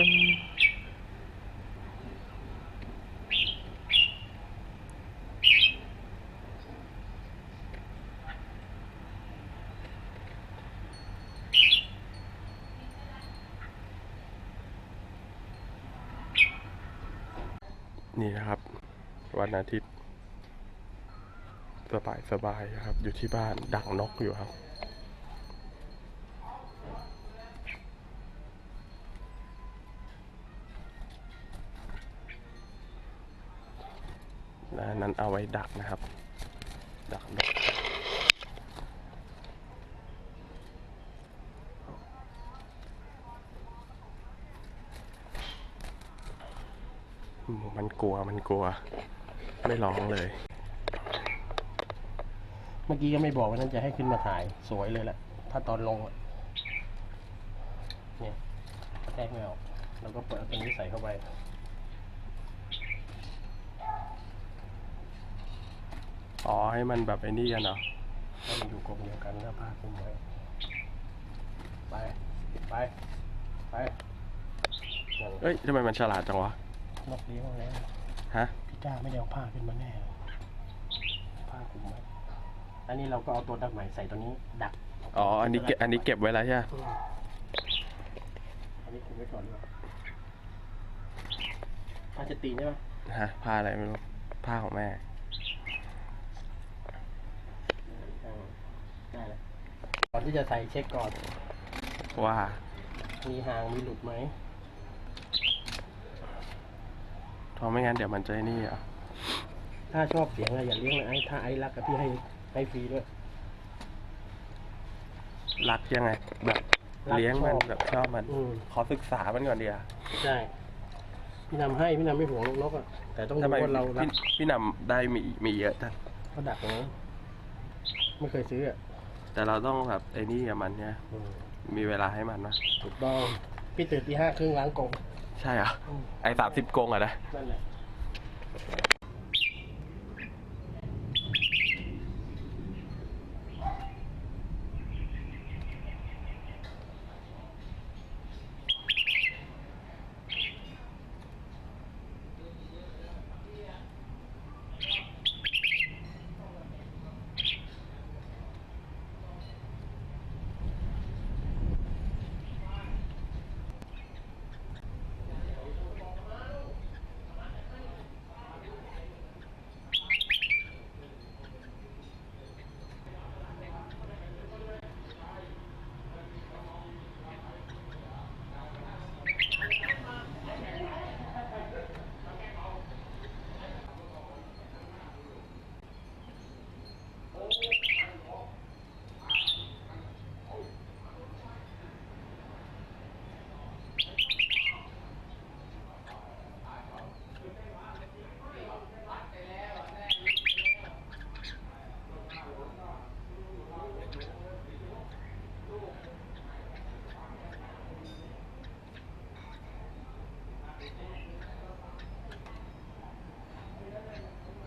นี่นะครับ วันอาทิตย์ สบายสบายๆครับ อยู่ที่บ้านดักนกอยู่ครับ นะนั้นเอาไว้ดักนะครับ ดักนกมันกลัวมันกลัว ไม่ร้องเลย เมื่อกี้ก็ไม่บอกว่านั้นจะให้ขึ้นมาถ่ายสวยเลยแหละ ถ้าตอนลงเนี่ยแทกไม่ออก แล้วก็เปิดเอาตัวนี้ใส่เข้าไป อ๋อให้มันแบบไอ้นี่กันเหรอให้มันอยู่กรงเดียวกันแล้วผ้าคลุมไว้ไป ไป ไปนั่นเอ้ยทำไมมันฉลาดจังวะ นกเลี้ยงมาแล้วฮะ พี่จ้าไม่ได้เอาผ้าขึ้นมาแน่เลยผ้าคลุมไว้อันนี้เราก็เอาตัวดักใหม่ใส่ตัวนี้ ดักอ๋อ อันนี้เก็บอันนี้เก็บไว้แล้วใช่ไหมอืมอันนี้คุมไว้ก่อนดีกว่าผ้าจะตีนใช่ไหมฮะผ้าอะไรไม่รู้ผ้าของแม่ เออได้เลยก่ อนที่จะใส่เช็คก่อน ว่า มีหางมีหลุดไหมเพราะไม่งั้นเดี๋ยวมันจะไอ้นี่อะถ้าชอบเสียงอะอย่าเลี้ยงเลยไอ้ถ้าไอ้รักกับพี่ให้ให้ฟรีด้วย รักยังไง แบบรักเลี้ยงมันชอบแบบชอบมัน อืม ขอศึกษามันก่อนดีอะใช่พี่นำให้พี่นำไม่ห่วงนกอะแต่ต้องทำรู้ไมว่าเรารัพี่กพี่นำได้มีมีเยอะจังเขาดักนะไม่เคยซื้ออะ แต่เราต้องแบบไอ้นี่กับมันเนี่ยอืมมีเวลาให้มันนะถูกต้องพี่ตื่นตีห้าครึ่งล้างกรงใช่เหรออืมไอ้สามสิบกงอะนะ นั่นแหละ